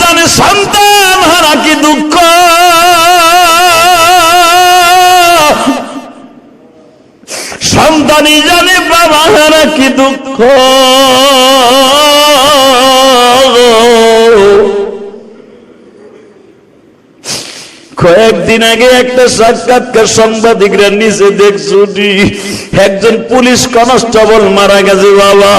জানে সন্তান হারা কি দুঃখ? সন্তানই জানে বাবা হারা কি দুঃখ? কয়েকদিন আগে একটা সাক্ষাৎকার সাংবাদিকরা নিচে দেখছুটি একজন পুলিশ কনস্টেবল মারা গেছে, বাবা।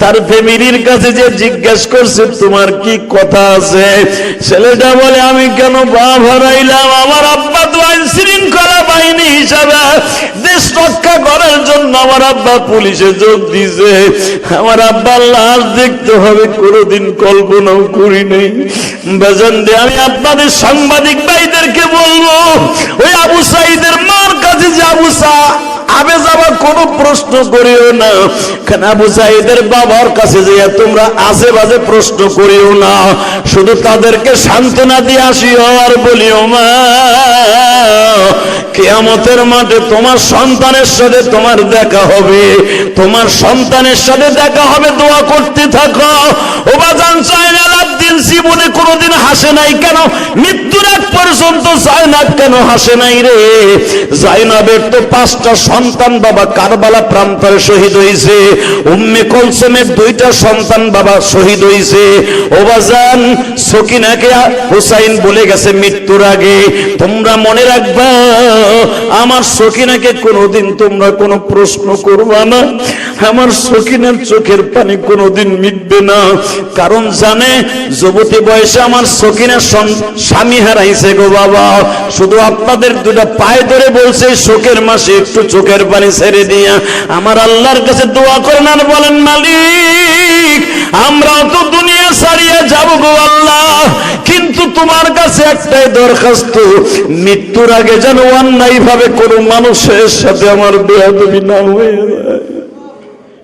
তার ফ্যামিলির কাছে যে জিজ্ঞেস করছে, তোমার কি কথা আছে? ছেলেটা বলে, আমি কেন বাপ হারাইলাম? আমার আব্বা তো আইন শৃঙ্খলা বাহিনী হিসাবে দেশ রক্ষা করার জন্য আমার আব্বা পুলিশে যোগ দিছে আমার আব্বার লাশ দেখতে হবে, কোনোদিন কল্পনাও করি নেই। বেজন আমি আপনাদের সাংবাদিক ভাইদেরকে বলব, ওই আবু সাইদের মার কাছে যে আবু সা, আবে যাবার কোনো প্রশ্ন করিও না। কেন আবু সাইদের বাবার কাছে যে তোমরা আজে বাজে প্রশ্ন করিও না, শুধু তাদেরকে সান্ত্বনা দিয়ে আসিও আর বলিও মা, কেয়ামতের মাঠে তোমার সন্তানের সাথে তোমার দেখা হবে, তোমার সন্তানের সাথে দেখা হবে, দোয়া করতে থাকো। ও বাজান চায় না দিন জীবনে, কোনোদিন হাসে নাই কেন? মৃত্যুর আগ পর্যন্ত জায়নাব কেন হাসে নাই রে? জাইনাবের তো পাঁচটা সন্তান বাবা কারবালা প্রান্তরে শহীদ হয়েছে উম্মে কলসমের দুইটা সন্তান বাবা শহীদ হয়েছে ওবাজান সকিনাকে হুসাইন বলে গেছে মৃত্যুর আগে। তোমরা মনে রাখবা, আমার সকিনাকে কোনোদিন তোমরা কোনো প্রশ্ন করবা না। আমার সকিনার চোখের পানি কোনোদিন মিটবে না। কারণ জানে যুবতী বয়সে আমার সকিনার স্বামী হারাইছে গো বাবা। শুধু আপনাদের দুটা পায়ে ধরে বলছে শোকের মাসে একটু চোখের পানি ছেড়ে দিয়া আমার আল্লাহর কাছে দোয়া করেন আর বলেন, মালিক, আমরা তো দুনিয়া ছাড়িয়ে যাব গো আল্লাহ। কিন্তু তোমার কাছে একটাই দরখাস্ত, মৃত্যুর আগে যেন অন্যায় ভাবে কোনো মানুষের সাথে আমার বেয়াদবি না হয়ে যায়।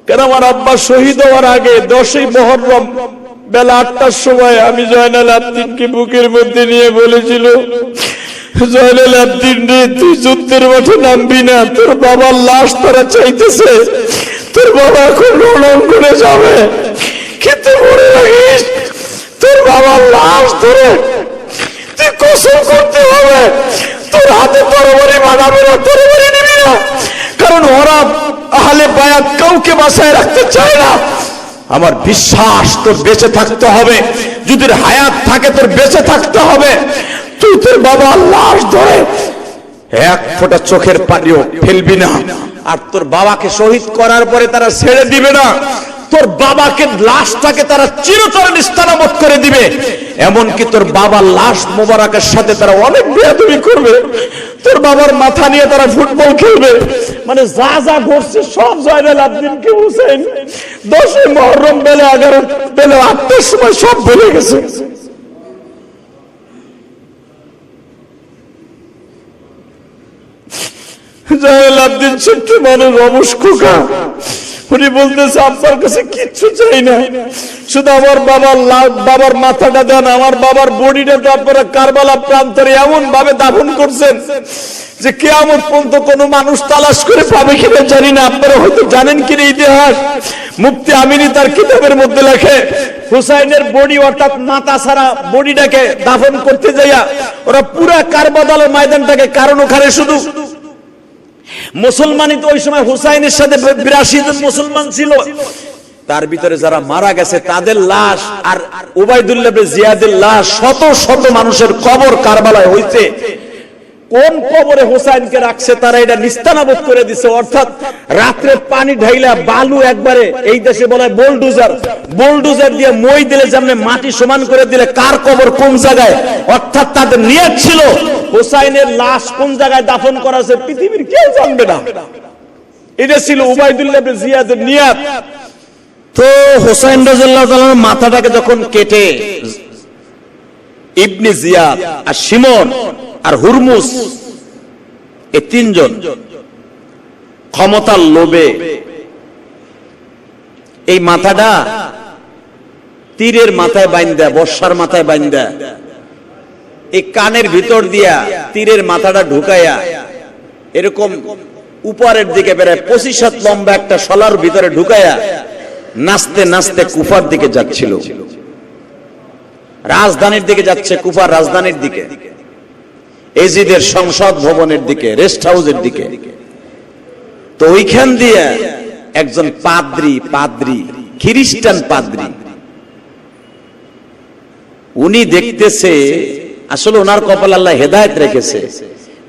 কেন আমার আব্বা শহীদ হওয়ার আগে দশই মহরম বেলা আটটার সময় আমি জয়নাল আব্দিনকে বুকের মধ্যে নিয়ে বলেছিল, জয়নাল আব্দিন রে, তুই যুদ্ধের মাঠে নামবি না, তোর বাবার লাশ তারা চাইতেছে, তোর বাবা এখন রণাঙ্গনে যাবে, কিন্তু মনে রাখিস, তোর বাবার লাশ ধরে তুই কসম করতে হবে, তোর হাতে তরবারি বানাবে না, তরবারি নিবি না, কারণ ওরা আহলে বায়াত কাউকে বাসায় রাখতে চায় না। আমার বিশ্বাস তোর বেঁচে থাকতে হবে। যদি হায়াত থাকে, তোর বেঁচে থাকতে হবে। তুই তোর বাবা লাশ ধরে এক ফোঁটা চোখের পানিও ফেলবি না। আর তোর বাবাকে শহীদ করার পরে তারা ছেড়ে দিবে না। তোর বাবাকে লাশটাকে তারা চিরতরণ স্থানামত করে দিবে। এমনকি তোর বাবার লাশ মোবারকের সাথে তারা অনেক বেয়াদবি করবে। তোর বাবার মাথা নিয়ে তারা ফুটবল খেলবে। মানে যা যা ঘটছে সব জয়নাল আব্দিনকে হুসেন। দশই মহরম বেলে এগারো বেলে আটটার সময় সব ভুলে গেছে। ছোট্ট মানুষ কাছে কিচ্ছু চাই শুধু আমার বাবার বাবার মাথাটা দেন, আমার বাবার বডিটা তো আপনারা কারবালা প্রান্তরে এমন ভাবে দাফন করছেন যে পর্যন্ত কোনো মানুষ তালাশ করে পাবে কিনা জানি না। আপনারা হয়তো জানেন কিনা ইতিহাস। মুক্তি আমিনী তার কিতাবের মধ্যে লেখে, হুসাইনের বডি অর্থাৎ মাথা ছাড়া বডিটাকে দাফন করতে যাইয়া ওরা পুরা কারবাদালের ময়দানটাকে কারণ ওখানে শুধু মুসলমানই তো ওই সময় হুসাইনের সাথে বিরাশি জন মুসলমান ছিল। তার ভিতরে যারা মারা গেছে, তাদের লাশ আর ওবায়দুল্লাহ জিয়াদের লাশ শত শত মানুষের কবর কারবালায় হইছে। কোন কবরে হুসাইনকে রাখছে, তারা এটা নিস্তানাবোধ করে দিছে। অর্থাৎ রাত্রে পানি ঢাইলা বালু একবারে এই দেশে বলা বোলডুজার। বোলডুজার দিয়ে মই দিলে যেমন মাটি সমান করে দিলে, কার কবর কোন জায়গায়? অর্থাৎ তাদের নিয়ত ছিল, হোসাইনের লাশ কোন জায়গায় দাফন করা আছে, পৃথিবীর কেউ জানবে না। এটা ছিল উবাইদুল্লাহ জিয়াদের নিয়াত। তো হোসাইন রাজিয়াল্লাহু তাআলার মাথাটাকে যখন কেটে ইবনে জিয়াদ আর সিমন আর হুরমুস এই তিনজন ক্ষমতার লোভে। এই মাথাটা তীরের মাথায় বাইন্দা, বর্ষার মাথায় বাইন্দা। এই কানের ভিতর দিয়া তীরের মাথাটা ঢুকাইয়া এরকম উপরের দিকে বেড়ায়, পঁচিশ হাত লম্বা একটা সলার ভিতরে ঢুকাইয়া নাচতে নাচতে কুফার দিকে যাচ্ছিল। রাজধানীর দিকে যাচ্ছে কুফার রাজধানীর দিকে। এজিদের সংসদ ভবনের দিকে, রেস্ট হাউসের দিকে। তো ওইখান দিয়ে একজন পাদ্রি পাদ্রি, খ্রিস্টান পাদ্রি। উনি দেখতেছে, আসলে ওনার কপাল আল্লাহ হেদায়ত রেখেছে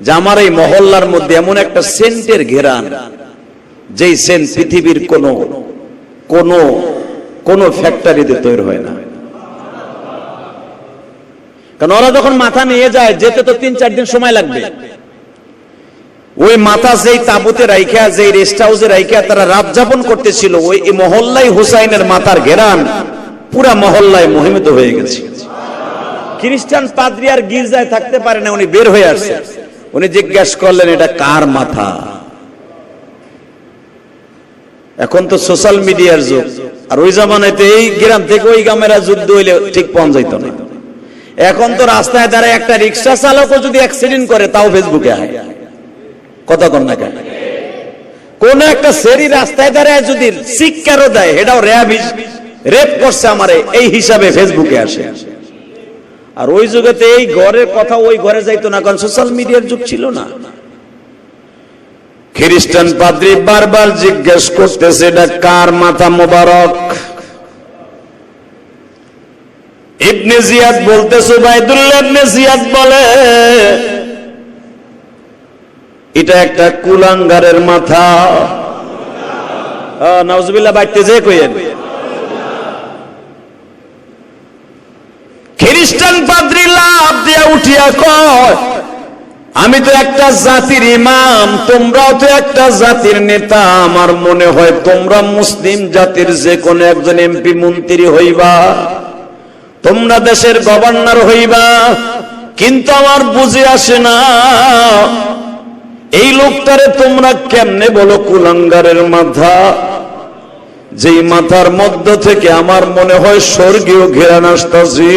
যে আমার এই মহল্লার মধ্যে এমন একটা সেন্টের ঘেরান, যেই সেন্ট পৃথিবীর কোন কোন কোন ফ্যাক্টরিতে তৈরি হয় না। কারণ ওরা যখন মাথা নিয়ে যায়, যেতে তো তিন, চার দিন সময় লাগবে। ওই মাথা যেই তাবুতে রাইখা, যেই রেস্ট হাউসে রাইখা, তারা রাত যাপন করতেছিল, ওই মহল্লাই হুসাইনের মাথার ঘেরান, পুরা মহল্লায় মহিমিত হয়ে গেছে। খ্রিস্টান পাদ্রি আর গির্জায় থাকতে পারে না, উনি বের হয়ে আসছে। উনি জিজ্ঞেস করলেন, এটা কার মাথা? এখন তো সোশ্যাল মিডিয়ার যুগ। আর ওই জামানাতে এই গ্রাম থেকে ওই গ্রামেরা যুদ্ধ হইলে ঠিক পাওয়া যাইত না। এখন তো রাস্তায় দাঁড়ায় একটা রিক্সা চালকও যদি অ্যাক্সিডেন্ট করে, তাও ফেসবুকে কথা না কেন? কোন একটা সেরি রাস্তায় দাঁড়ায় যদি শিক্ষারও দেয় এটাও র্যাব রেপ করছে আমারে, এই হিসাবে ফেসবুকে আসে। আর ওই যুগেতে এই ঘরের কথা ওই ঘরে যাইতো না, কারণ সোশ্যাল মিডিয়ার যুগ ছিল না। খ্রিস্টান পাদ্রী বারবার জিজ্ঞেস করতেছে, এটা কার মাথা মোবারক? ইবনে জিয়াদ বলতেছে বাইদুল্লাহ ইবনে জিয়াদ বলে, এটা একটা কুলাঙ্গারের মাথা। নাউজুবিল্লাহ বাইতে যে কইেন খ্রিস্টান পাদ্রী লাভ দিয়া উঠিয়া কয়, আমি তো একটা জাতির ইমাম, তোমরাও তো একটা জাতির নেতা। আমার মনে হয় তোমরা মুসলিম জাতির যে কোনো একজন এমপি, মন্ত্রী হইবা। তোমরা দেশের গভর্নর হইবা, কিন্তু আমার বুঝে আসে না। এই লোকটারে তোমরা কেমনে বলো কুলাঙ্গারের মাথা? যেই মাথার মধ্য থেকে আমার মনে হয় স্বর্গীয় ঘেরান আসতেছি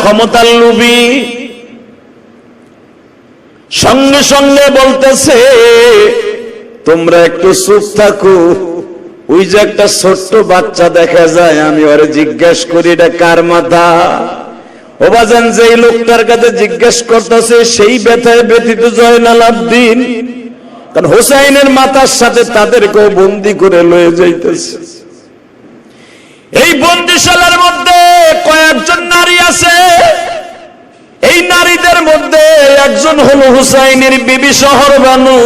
ক্ষমতার লোভী, সঙ্গে সঙ্গে বলতেছে তোমরা একটু চুপ থাকো। ওই যে একটা ছোট্ট বাচ্চা দেখা যায়, আমি ওরে জিজ্ঞেস করি, এটা কার মাথা? ওবাজান যে লোকটার কাছে জিজ্ঞেস করতেছে, সেই ব্যথায় ব্যতীত জয়নাল আব্দিন। কারণ হোসাইনের মাথার সাথে তাদেরকেও বন্দি করে লয়ে যাইতেছে। এই বন্দিশালার মধ্যে কয়েকজন নারী আছে। এই নারীদের মধ্যে একজন হলো হুসাইনের বিবি শহর বানু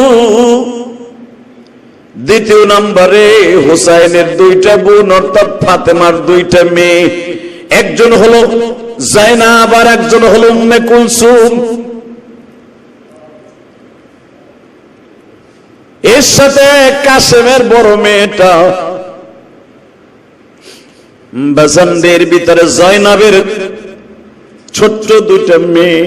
দ্বিতীয় নম্বরে হুসাইনের দুইটা বোন, অর্থাৎ ফাতেমার দুইটা মেয়ে। একজন হলো জাইনা আবার একজন হলো উম্মে কুলসুম। এর সাথে কাসেমের বড় মেয়েটা বাসানদের ভিতরে জয়নাবের ছোট্ট দুইটা মেয়ে।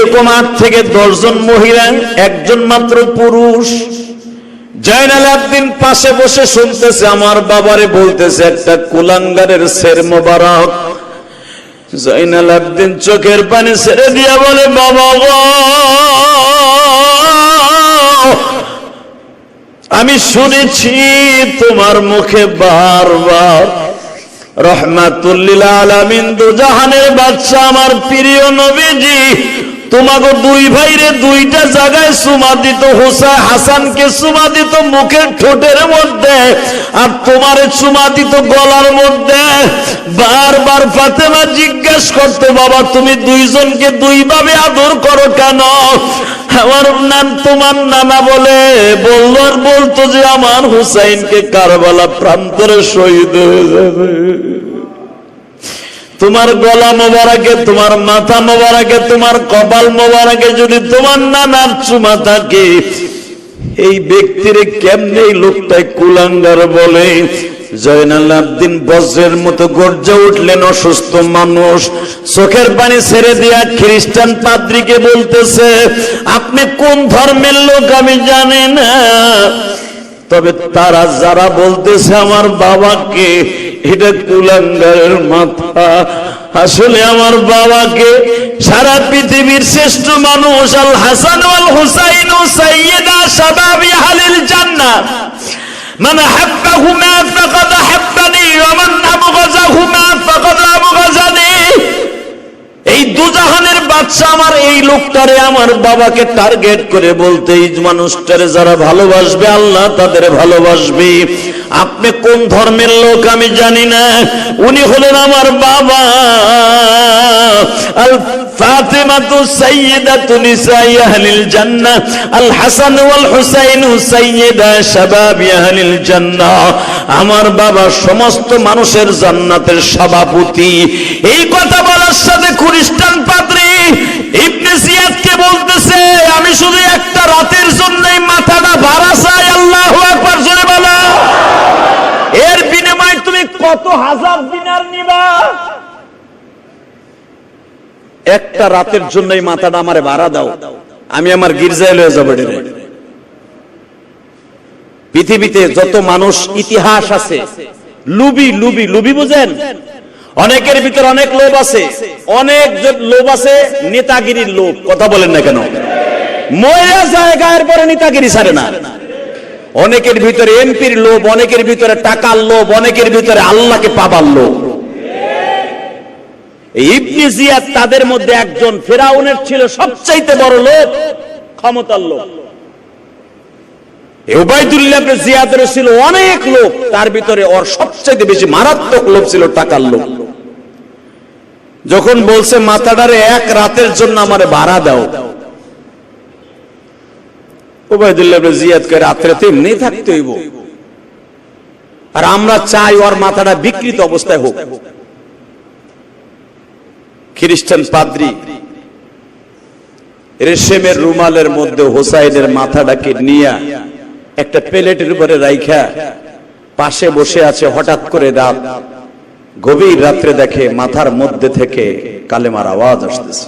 এইরকম আট থেকে দশজন মহিলা, একজন মাত্র পুরুষ। জয়নাল একদিন পাশে বসে শুনতেছে, আমার বাবারে বলতেছে, একটা কুলাঙ্গারের শের মোবারক। জয়নাল একদিন চোখের পানি ছেড়ে দিয়া বলে, বাবা আমি শুনেছি তোমার মুখে বারবার রহমাতুল্লিল আলামিন দুজাহানের বাচ্চা আমার প্রিয় নবীজি তোমাকে দুই ভাইরে দুইটা জায়গায় সুমা দিত হোসা হাসানকে সুমা দিত মুখের ঠোঁটের মধ্যে, আর তোমার চুমা দিত গলার মধ্যে। বারবার ফাতেমা জিজ্ঞেস করতো, বাবা, তুমি দুইজনকে দুইভাবে আদর করো কেন? আমার নাম তোমার নানা বলে, বলল বলতো যে আমার হুসাইনকে কারবালা প্রান্তরে শহীদ হয়ে যাবে। তোমার গলা মোবারকে, তোমার মাথা মোবারকে, তোমার কপাল মোবারকে যদি তোমার নানার চুমা থাকে, এই ব্যক্তির কেমনে লোকটাই কুলাঙ্গার বলে? জয়নাল আব্দিন বজ্রের মতো গর্জে উঠলেন অসুস্থ মানুষ। চোখের পানি ছেড়ে দিয়া খ্রিস্টান পাদ্রীকে বলতেছে, আপনি কোন ধর্মের লোক আমি জানি না। তবে তারা যারা বলতেছে আমার বাবাকে এটা কুলাঙ্গারের মাথা আসলে আমার বাবাকে সারা পৃথিবীর শ্রেষ্ঠ মানুষ আল হাসান আল হুসাইন ও সাইয়েদা শাবাবি হালিল জান্নাহ من أحبهما فقد أحبني ومن أبغضهما فقد أبغضني এই দুজাহানের বাচ্চা আমার, এই লোকটারে আমার বাবাকে টার্গেট করে বলতে, এই মানুষটারে যারা ভালোবাসবে, আল্লাহ তাদের ভালোবাসবে। আপনি কোন ধর্মের লোক আমি জানি না। উনি হলেন আমার বাবা। আমার বাবা সমস্ত মানুষের জান্নাতের সভাপতি। এই কথা সাথে খ্রিস্টান পাদ্রী ইবনে জিয়াদকে বলতেছে, আমি শুধু একটা রাতের জন্যই মাথাটা ভাড়া চাই, আল্লাহু আকবার, জোরে বলো। এর বিনিময়ে তুমি কত হাজার দিনার নিবা? একটা রাতের জন্যই মাথাটা আমারে ভাড়া দাও, আমি আমার গির্জায় লয়ে যাব পৃথিবীতে যত মানুষ ইতিহাস আছে, লুবি লুবি লুবি বুঝেন? অনেকের ভিতর অনেক লোভ আছে। অনেক লোভ আছে, নেতাগিরির লোভ। কথা বলেন না কেন? মহিলা জায়গার পরে নেতাগিরি ছাড়ে না। অনেকের ভিতরে এমপির লোভ, অনেকের ভিতরে টাকার লোভ, অনেকের ভিতরে আল্লাহকে পাবার লোভ। তাদের মধ্যে একজন ফেরাউনের ছিল সবচাইতে বড় লোক ক্ষমতার উবাইদুল্লাহ জিয়াদের ছিল অনেক লোক তার ভিতরে ওর সবচেয়ে বেশি মারাত্মক লোভ ছিল টাকার লোভ। যখন বলছে, মাথাটারে এক রাতের জন্য আমারে ভাড়া দাও। রেশেমের রুমালের মধ্যে হোসাইনের মাথাটাকে নিয়ে একটা প্লেটের উপরে রাইখা পাশে বসে আছে, হঠাৎ করে রাত গভীর রাত্রে দেখে মাথার মধ্যে থেকে কালেমার আওয়াজ আসতেছে।